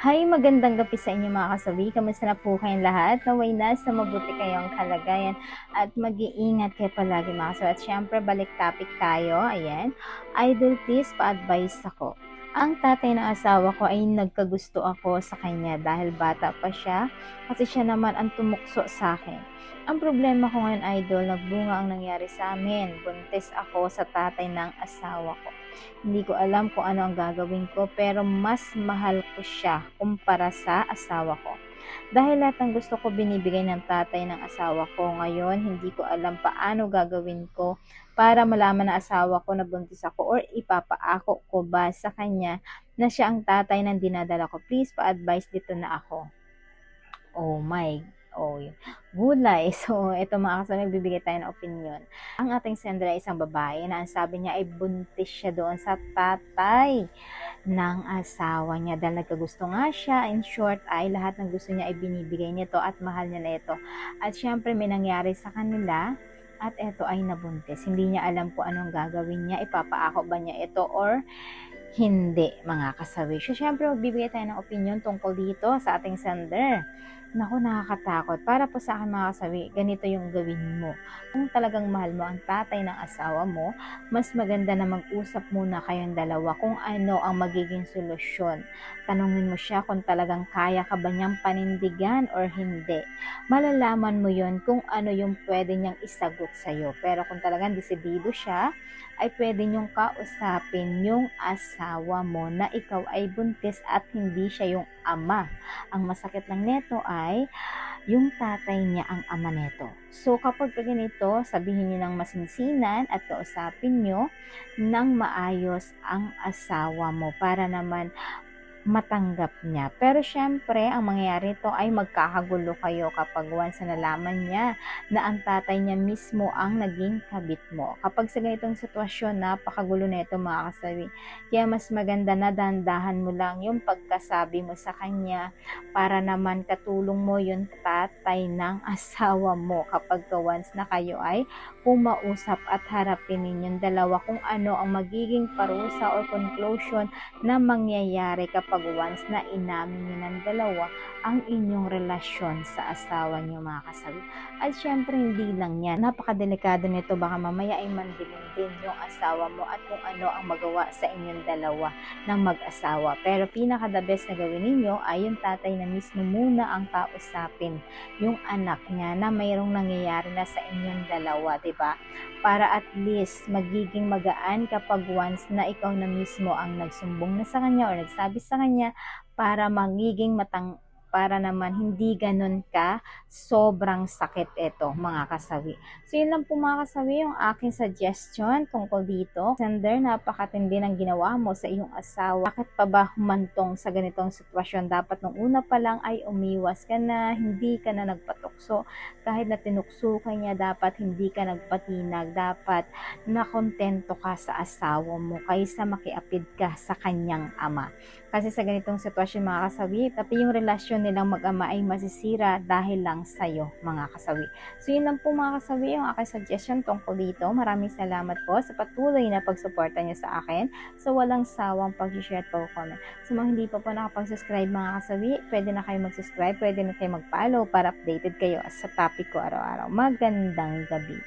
Hi, magandang gabi sa inyo mga kasabi. Kamusta na po kayong lahat? Naway na sa mabuti kayong kalagayan at mag-iingat kayo palagi mga kasabi. At syempre, balik topic tayo. Ayan. Idol, please, pa-advise ako. Ang tatay ng asawa ko ay nagkagusto ako sa kanya dahil bata pa siya kasi siya naman ang tumukso sa akin. Ang problema ko ngayon, idol, nagbunga ang nangyari sa amin. Buntis ako sa tatay ng asawa ko. Hindi ko alam kung ano ang gagawin ko pero mas mahal ko siya kumpara sa asawa ko. Dahil lahat ng gusto ko binibigay ng tatay ng asawa ko ngayon, hindi ko alam paano gagawin ko para malaman ng asawa ko na buntis ako or ipapaako ko ba sa kanya na siya ang tatay ng dinadala ko. Please pa-advise dito na ako. Oh my Oh, yun. gulay. So, ito mga kasama, bibigay tayo ng opinion. Ang ating sender ay isang babae na ang sabi niya ay buntis siya doon sa tatay ng asawa niya dahil nagkagusto nga siya. In short, ay lahat ng gusto niya ay binibigay niya to at mahal niya na ito. At syempre, may nangyari sa kanila at ito ay nabuntis. Hindi niya alam kung anong gagawin niya. Ipapaako ba niya ito or hindi mga kasawi. So, syempre, magbibigay tayo ng opinion tungkol dito sa ating sender. Naku, nakakatakot. Para po sa akin mga kasawi, ganito yung gawin mo. Kung talagang mahal mo ang tatay ng asawa mo, mas maganda na mag-usap muna kayong dalawa kung ano ang magiging solusyon. Tanungin mo siya kung talagang kaya ka ba niyang panindigan or hindi. Malalaman mo yon kung ano yung pwede niyang isagot sa'yo. Pero kung talagang desidido siya, ay pwede niyong kausapin yung asawa mo na ikaw ay buntis at hindi siya yung ama. Ang masakit lang neto ay yung tatay niya ang ama neto. So kapag ganito, sabihin niyo ng masinsinan at kausapin niyo ng maayos ang asawa mo para naman matanggap niya. Pero syempre, ang mangyayari ito ay magkakagulo kayo kapag once na nalaman niya na ang tatay niya mismo ang naging kabit mo. Kapag sa ganitong sitwasyon, napakagulo na ito mga kasabi. Kaya mas maganda na dandahan mo lang yung pagkasabi mo sa kanya para naman katulong mo yung tatay ng asawa mo kapag once na kayo ay pumausap at harapin ninyong dalawa kung ano ang magiging parusa or conclusion na mangyayari kapag kapag once na inamin niyo ng dalawa ang inyong relasyon sa asawa niyo mga kasabi. At syempre hindi lang yan. Napakadelikado nito baka mamaya ay mandilin din yung asawa mo at kung ano ang magawa sa inyong dalawa ng mag-asawa. Pero pinaka the best na gawin ninyo ay yung tatay na mismo muna ang kausapin yung anak niya na mayroong nangyayari na sa inyong dalawa, 'di ba? Para at least magiging magaan kapag once na ikaw na mismo ang nagsumbong na sa kanya o nagsabi sa kanya para magiging matang para naman hindi ganun ka sobrang sakit ito mga kasawi. So yun lang po mga kasawi yung aking suggestion tungkol dito. Sender, napakatindi ng ginawa mo sa iyong asawa. Bakit pa ba humantong sa ganitong sitwasyon? Dapat nung una pa lang ay umiwas ka na, hindi ka na nagpatukso. Kahit na tinukso ka niya, dapat hindi ka nagpatinag. Dapat nakontento ka sa asawa mo kaysa makiapid ka sa kanyang ama. Kasi sa ganitong sitwasyon mga kasawi, pati yung relasyon nilang mag-ama ay masisira dahil lang sa'yo mga kasawi. So yun lang po mga kasawi yung aking suggestion tungkol dito. Maraming salamat po sa patuloy na pagsuporta niyo sa akin sa walang sawang pag-share at pag-comment. Sa mga hindi pa po nakapag-subscribe mga kasawi, pwede na kayo mag-subscribe, pwede na kayo mag-follow para updated kayo sa topic ko araw-araw. Magandang gabi.